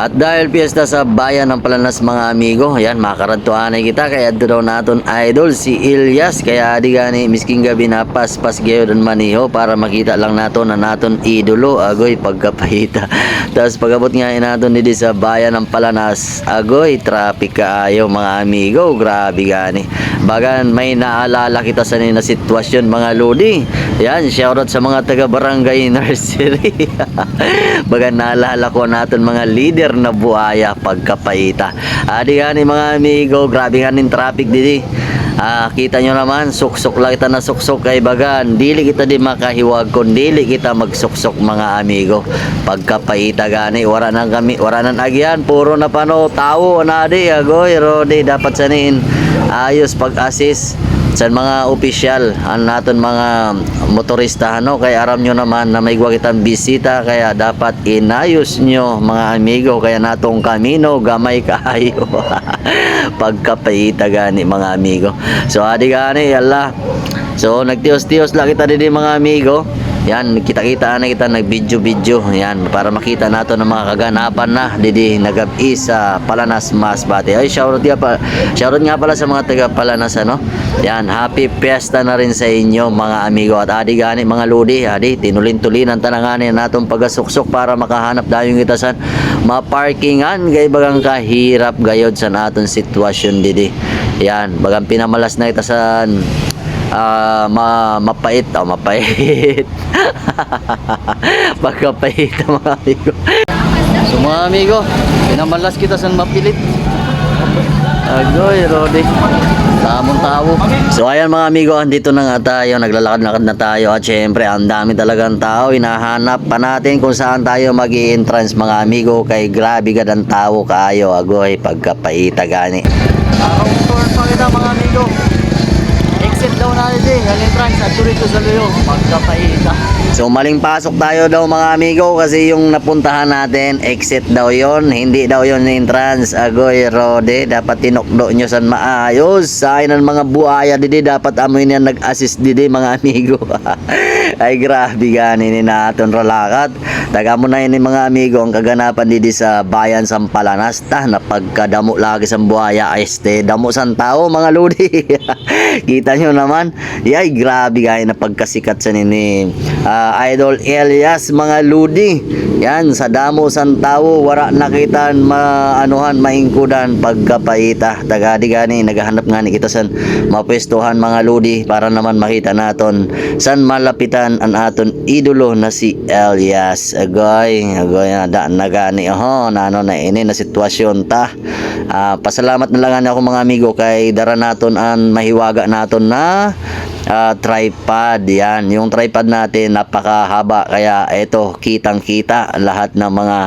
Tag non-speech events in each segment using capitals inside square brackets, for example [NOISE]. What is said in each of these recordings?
At dahil piyesta sa bayan ng Palanas mga amigo, ayan makarantuanay kita kaya daw naton idol si Ilyas kaya di gani misking gabi na paspas gayo dan maniho para makita lang nato na naton idolo agoy pagkapahita. [LAUGHS] Tapos pagabot nga naton dito sa bayan ng Palanas, agoy traffic kaayo mga amigo, grabe gani. Bagan may naalala kita sa na sitwasyon mga lodi. Yan, shoutout sa mga taga barangay [LAUGHS] nursery. [LAUGHS] Bagan naalala ko naton mga leader na buhaya pagkapaita. Adi gani mga amigo, grabe nga nin traffic didi. Ah, kita nyo naman, suksok lang kita na suksok kay bagan. Dili kita di makahiwag kun dili kita magsuksok mga amigo. Pagkapaita gani, wala nang kami, wala nang agyan, puro na pano tao na di agoy rodi dapat sanin ayos pag-assist sa mga opisyal ang naton mga motorista ano kaya aram nyo naman na may gwa kitang bisita kaya dapat inayos nyo mga amigo kaya natong kamino gamay kaayo [LAUGHS] pagkapaita gani mga amigo. So adi gani yalla. So nagtios-tios lang kita din mga amigo yan, kita-kita na kita nag-video-video. Yan, para makita nato ng mga kaganapan na didi nagabi sa Palanas Masbate. Ay, shoutout nga pa. Shoutout nga pala sa mga taga Palanas ano. Yan, happy fiesta na rin sa inyo mga amigo at adi gani mga ludi. Adi, tinulin-tulinan tanangani natong pagasuksok para makahanap dayong kita sa maparkingan gay bagang kahirap gayod sa naton sitwasyon didi. Yan, bagang pinamalas na kita ah ma mapait oh, mapait. [LAUGHS] Pagkapait mga amigo. So mga amigo pinamalas kita sa mapilit. Agoy rodi tamong tao. So ayan mga amigo andito na nga tayo. Naglalakad-lakad na tayo. At syempre ang dami talagang tao. Hinahanap pa natin kung saan tayo mag entrance mga amigo. Kay grabe ka ng tao kaayo agoy pagkapaita gani Akong tour pa kita mga amigo exit daw natin din ang entrance at turito sa Luyo magkapaita so maling pasok tayo daw mga amigo kasi yung napuntahan natin exit daw yon hindi daw yon entrance agoy rode. Dapat tinokdo nyo san maayos. Sa ng mga buhaya didi. Dapat amoy niya nag-assist didi mga amigo. [LAUGHS] Ay grabe gani ni naton ralakat taga mo na yun ni mga amigo ang kaganapan didi sa bayan sa Palanas ta na pagkadamo lagi sa buhaya ay este damo san tao mga ludi [LAUGHS] kita nyo naman. Yay grabe gaya na pagkasikat sa nini ah, idol Elias mga ludi yan sa damo san tao wara nakitan maanuhan maingkudan pagkapaita. Tagadi gani naghahanap nga ni kita san mapwestuhan mga ludi para naman makita naton san malapitan ang aton idolo na si Elias agoy agoy na da na gani oh nano na ini na sitwasyon ta. Ah, pasalamat na lang ako mga amigo kay dara naton ang mahiwaga naton na ah, tripod yan. Yung tripod natin napakahaba. Kaya eto kitang kita lahat ng mga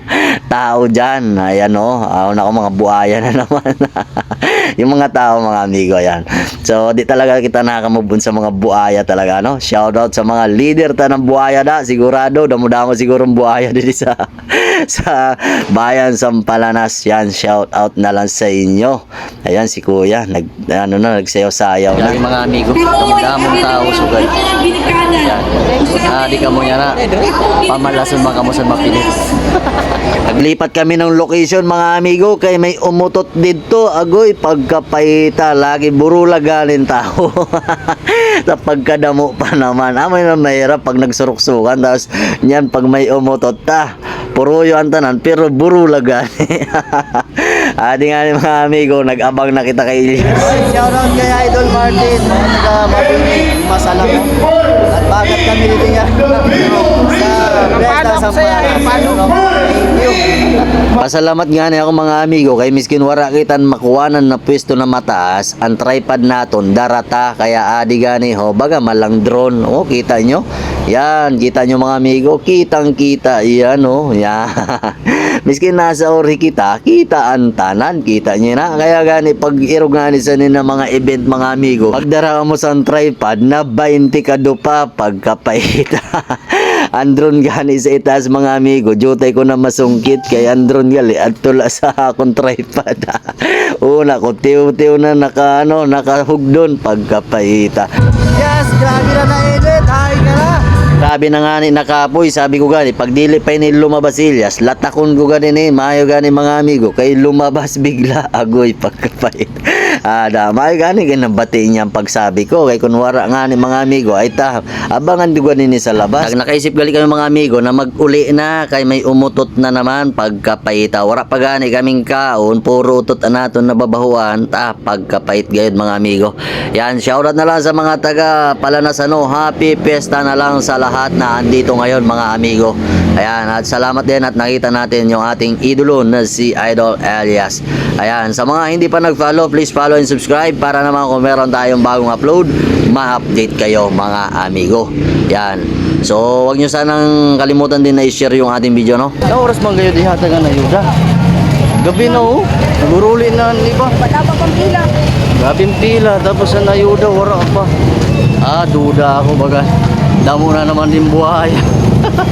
[LAUGHS] tao dyan. Ayan oh, na mga buhaya na [LAUGHS] naman. Yung mga tao mga amigo yan so di talaga kita nakamubun sa mga buhaya talaga no? Shout out sa mga leader ta ng buhaya da sigurado damo-damo siguro buhaya [LAUGHS] dito sa [LAUGHS] sa bayan Sampalanas. Yan shout out na lang sa inyo. Ayan si kuya nag ano na nagsayaw-sayaw na. Mga amigo damong tao sugay yan. Ah di ka mo yan na pamalason mga kamusan mapilit. [LAUGHS] Naglipat kami ng location mga amigo kay may umutot dito. Agoy pagkapaita lagi burula galing tao. [LAUGHS] Sa pagkadamo pa naman. Amay na mahirap pag nagsurok-sukan tapos yan pag may umutot ta puruyo ang tanan pero burula gani. [LAUGHS] Adi nga ni mga amigo nag-abang na kita kay Ilyas. Shoutout kay Idol Martin. Taga Mabini masalam. At bagat kami dito nga sa Fiesta Sampanas Pasalamat nga ako mga amigo kay miskin wara kitan makuwanan na pwesto na mataas ang tripod naton darata kaya adi gani ho baga malang drone. Oh kita nyo? Yan kita nyo mga amigo kitang kita yan oh yan. [LAUGHS] Miskin nasa ori kita kita ang tanan kita nyo na. Kaya gani pag iruganisan ni na mga event mga amigo pagdara mo sa tripod na 20 ka pa pagkapaita [LAUGHS] andron gani sa itaas mga amigo. Jutay ko na masungkit kay andron gali at tula sa akong tripod. [LAUGHS] Una ko tiw-tiw na naka ano nakahugdon pagkapaita. Yes grabe na na edit hi ka na. Sabi na nga ni nakapoy, sabi ko gani, pag dili pa ni lumabas ilyas, latakon ko gani ni, maayo gani mga amigo, kay lumabas bigla, agoy pagkapait. Ah, da, maayo gani, ganang bati niya ang pagsabi ko, kay kunwara nga ni mga amigo, ay ta, abangan gani ni sa labas. Tag nakaisip gali kami mga amigo na mag-uli na, kay may umutot na naman pagkapaita. Wara pa gani kaming kaon, puro utot anaton na babahuan, ta, pagkapait gayud mga amigo. Yan, shoutout na lang sa mga taga Palanasano, happy fiesta na lang sa lahat na andito ngayon mga amigo. Ayan, at salamat din at nakita natin yung ating idolo na si Idol Elias. Ayan, sa mga hindi pa nag-follow, please follow and subscribe para naman kung meron tayong bagong upload, ma-update kayo mga amigo. Yan. So, wag nyo sanang kalimutan din na i-share yung ating video, no? Na oras man kayo dihatagan na yuda? Gabi na oh. Naguruli na, di ba? Wala pa pang pila. Gabing pila, tapos sa nayuda, wala pa. Ah, duda ako baga. Damo na naman din buhay. [LAUGHS]